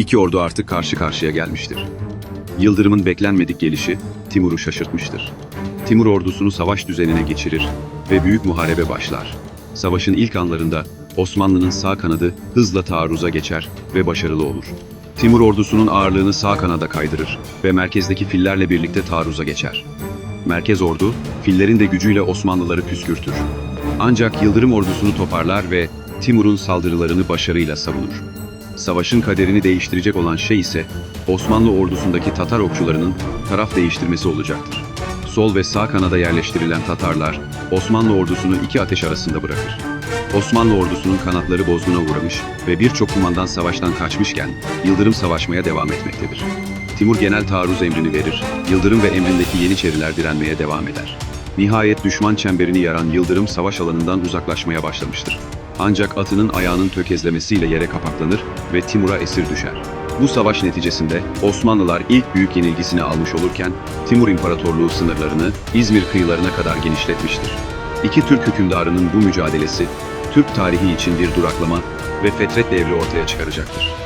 İki ordu artık karşı karşıya gelmiştir. Yıldırım'ın beklenmedik gelişi Timur'u şaşırtmıştır. Timur ordusunu savaş düzenine geçirir ve büyük muharebe başlar. Savaşın ilk anlarında Osmanlı'nın sağ kanadı hızla taarruza geçer ve başarılı olur. Timur ordusunun ağırlığını sağ kanada kaydırır ve merkezdeki fillerle birlikte taarruza geçer. Merkez ordu, fillerin de gücüyle Osmanlıları püskürtür. Ancak Yıldırım ordusunu toparlar ve Timur'un saldırılarını başarıyla savunur. Savaşın kaderini değiştirecek olan şey ise Osmanlı ordusundaki Tatar okçularının taraf değiştirmesi olacaktır. Sol ve sağ kanada yerleştirilen Tatarlar Osmanlı ordusunu iki ateş arasında bırakır. Osmanlı ordusunun kanatları bozguna uğramış ve birçok kumandan savaştan kaçmışken Yıldırım savaşmaya devam etmektedir. Timur genel taarruz emrini verir, Yıldırım ve emrindeki Yeniçeriler direnmeye devam eder. Nihayet düşman çemberini yaran Yıldırım savaş alanından uzaklaşmaya başlamıştır. Ancak atının ayağının tökezlemesiyle yere kapaklanır ve Timur'a esir düşer. Bu savaş neticesinde Osmanlılar ilk büyük yenilgisini almış olurken Timur İmparatorluğu sınırlarını İzmir kıyılarına kadar genişletmiştir. İki Türk hükümdarının bu mücadelesi Türk tarihi için bir duraklama ve fetret devri ortaya çıkaracaktır.